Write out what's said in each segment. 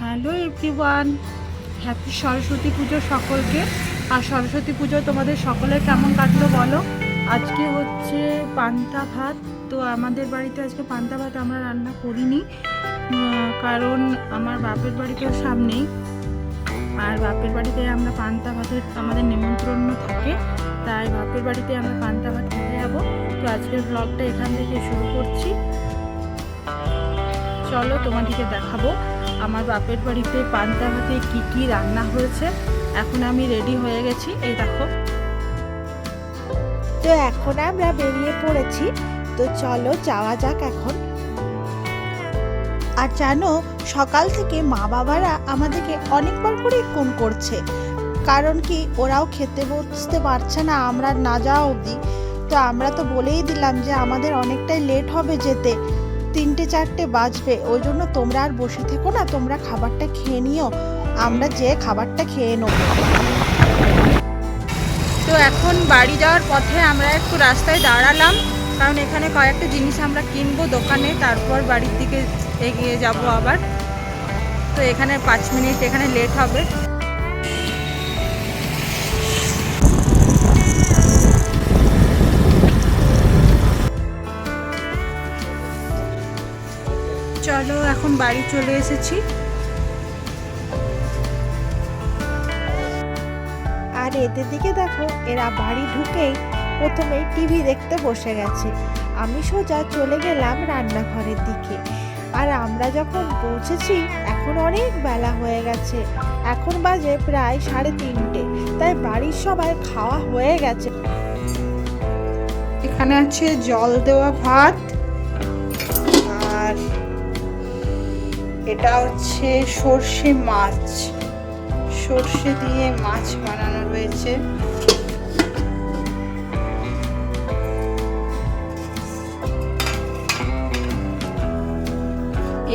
Hello everyone happy Saraswati পুজো সকলকে। আর সরস্বতী পুজো তোমাদের সকলের কেমন কাটলো বলো? আজকে হচ্ছে পান্তা ভাত। তো আমাদের বাড়িতে আজকে পান্তা ভাত আমরা রান্না করিনি। কারণ আমার বাপের বাড়িতেও সামনেই আর বাপের বাড়িতে আমরা পান্তা ভাতের আমাদের নিমন্ত্রণ থাকে। তাই বাপের বাড়িতে আমরা পান্তা ভাত খেতে যাব। তো আজকের ব্লগটা এখান থেকে শুরু করছি। চলো তোমাদেরকে দেখাবো। আমার বাপের বাড়িতে পান্তা ভাতে কী কি রান্না হয়েছে। এখন আমি রেডি হয়ে গেছি। এই দেখো। তো এখন আমরা বেরিয়ে পড়েছি। তো চলো যাওয়া যাক এখন। আর জানো, সকাল থেকে মা বাবারা আমাদেরকে অনেকবার করে ফোন করছে। কারণ কি, ওরাও খেতে বসতে পারছে না আমরা না যাওয়া অবধি। তো আমরা তো বলেই দিলাম যে আমাদের অনেকটাই লেট হবে যেতে। তিনটে, চারটে বাজবে। ওই জন্য তোমরা আর বসে থেকো না, তোমরা খাবারটা খেয়ে নিও। আমরা যে খাবারটা খেয়ে নেব। তো এখন বাড়ি যাওয়ার পথে আমরা একটু রাস্তায় দাঁড়ালাম, কারণ এখানে কয়েকটা জিনিস আমরা কিনবো দোকানে, তারপর বাড়ির দিকে এগিয়ে যাব আবার। তো এখানে পাঁচ মিনিট, এখানে লেট হবে। এখন বাড়ি চলে এসেছি। আর এদের দিকে দেখো এরা বাড়ি ঢুকেই প্রথমেই টিভি দেখতে বসে গেছে। আমি সোজা চলে গেলাম রান্নাঘরের দিকে। আর আমরা যখন পৌঁছেছি এখন অনেক বেলা হয়ে গেছে। এখন বাজে প্রায় সাড়ে তিনটে। তাই বাড়ির সবাই খাওয়া হয়ে গেছে। এখানে আছে জল দেওয়া ভাত এটা হচ্ছে সর্ষে মাছ। সর্ষে দিয়ে মাছ বানানো রয়েছে।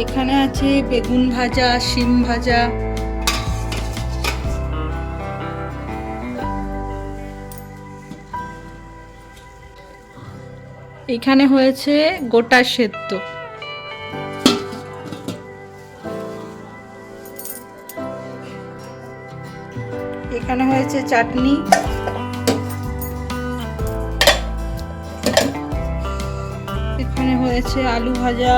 এখানে আছে বেগুন ভাজা, শিম ভাজা। এখানে হয়েছে গোটা সেদ্ধ। এখানে হয়েছে চাটনি। এখানে হয়েছে আলু ভাজা।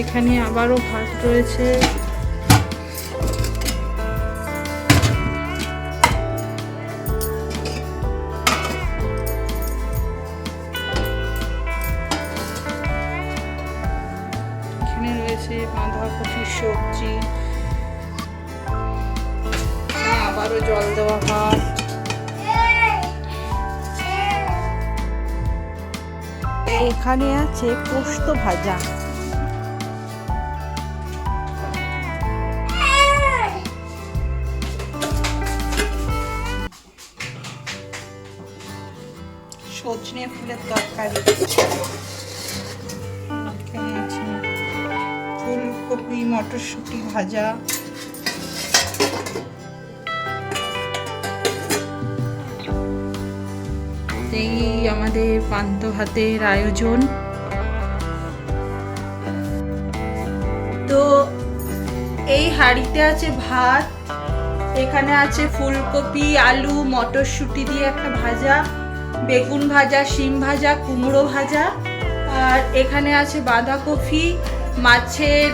এখানে আবারও ভাত রয়েছে। রয়েছে বাঁধাকপির সবজি। আবারও জল দেওয়া ভাত। এখানে আছে পোস্ত ভাজা। সজনে ফুলের তরকারি। ফুলকপি মটরশুঁটি ভাজা। এই আমাদের পান্ত ভাতের আয়োজন। তো এই হাঁড়িতে আছে ভাত, এখানে আছে ফুলকপি, আলু, মটরশুঁটি দিয়ে একটা ভাজা, বেগুন ভাজা, শিম ভাজা, কুমড়ো ভাজা, আর এখানে আছে বাঁধাকপি মাছের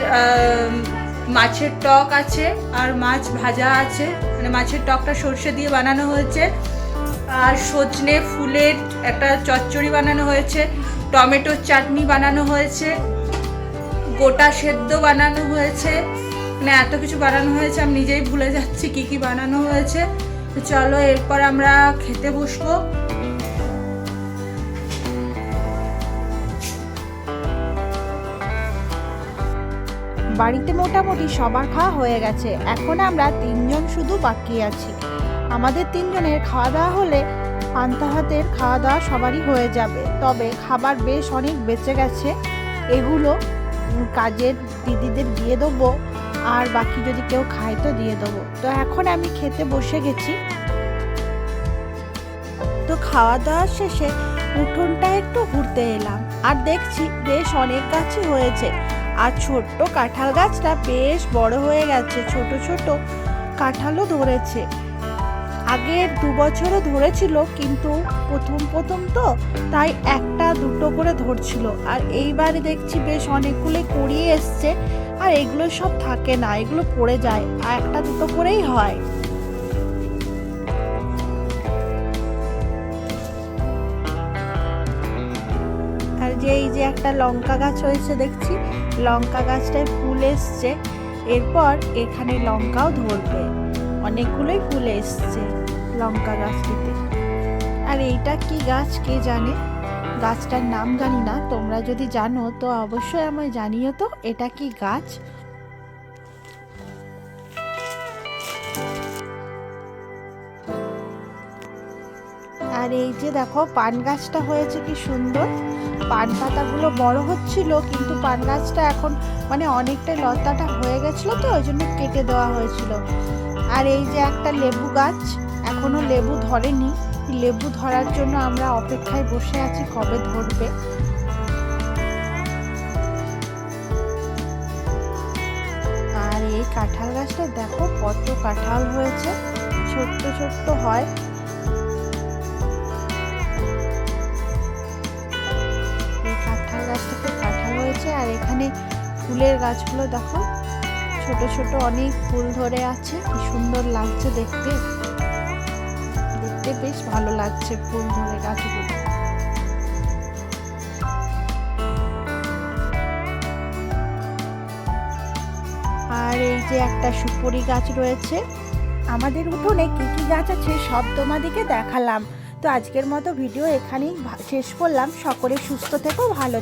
মাছের টক আছে আর মাছ ভাজা আছে। মানে মাছের টকটা সর্ষে দিয়ে বানানো হয়েছে। আর সজনে ফুলের একটা চচ্চড়ি বানানো হয়েছে। টমেটোর চাটনি বানানো হয়েছে। গোটা সেদ্ধ বানানো হয়েছে। মানে এত কিছু বানানো হয়েছে, আমি নিজেই ভুলে যাচ্ছি কি কি বানানো হয়েছে। চলো এরপর আমরা খেতে বসবো। বাড়িতে মোটামুটি সবার খাওয়া হয়ে গেছে। এখন আমরা তিনজন শুধু বাকি আছি। আমাদের তিনজনের খাওয়া দাওয়া হলে পান্তা হাতের খাওয়া দাওয়া সবারই হয়ে যাবে। তবে খাবার বেশ অনেক বেঁচে গেছে। এগুলো কাজের দিদিদের দিয়ে দেবো। আর বাকি যদি কেউ খায় তো দিয়ে দেবো। তো এখন আমি খেতে বসে গেছি। তো খাওয়া দাওয়ার শেষে উঠোনটা একটু ঘুরতে এলাম। আর দেখছি বেশ অনেক গাছই হয়েছে। আর ছোট্ট কাঁঠাল গাছটা বেশ বড় হয়ে গেছে, ছোট ছোট কাঁঠালও ধরেছে। আগের দু বছরও ধরেছিল, কিন্তু প্রথম প্রথম তো তাই একটা দুটো করে ধরছিল। আর এইবারে দেখছি বেশ অনেকগুলো কুড়িয়ে এসছে, আর এগুলো সব থাকে না, এগুলো পড়ে যায়, আর একটা দুটো করেই হয়। যে এই যে একটা লঙ্কা গাছ হয়েছে দেখছি, লঙ্কা গাছটায় ফুল এসছে। এরপর এখানে লঙ্কাও ধরবে। অনেকগুলোই ফুল এসছে লঙ্কা গাছটিতে। আর এইটা কি গাছ কে জানে? গাছটার নাম জানি না, তোমরা যদি জানো তো অবশ্যই আমায় জানিও তো, এটা কি গাছ? আর এই যে দেখো, পান গাছটা হয়েছে কি সুন্দর। পান পাতাগুলো বড় হচ্ছিল, কিন্তু পান গাছটা এখন মানে অনেকটা লতাটা হয়ে গেছিল তো, ওই জন্য কেটে দেওয়া হয়েছিল। আর এই যে একটা লেবু গাছ, এখনও লেবু ধরেনি। লেবু ধরার জন্য আমরা অপেক্ষায় বসে আছি, কবে ধরবে। আর এই কাঁঠাল গাছটা দেখো, কত কাঁঠাল হয়েছে, ছোট্ট ছোট্ট হয়। গাছটাতে কাঁঠাল হয়েছে আর এখানে ফুলের গাছগুলো দেখো। ছোট ছোট অনেক ফুল ধরে আছে, কি সুন্দর লাগছে দেখতে। দেখতে বেশ ভালো লাগছে ফুল ধরে গাছগুলো। আর এই যে একটা সুপুরি গাছ রয়েছে। আমাদের উঠোনে কি কি গাছ আছে সব তোমাদেরকে দেখালাম। তো আজকের মতো ভিডিও এখানেই শেষ করলাম। সকলে সুস্থ থেকো, ভালো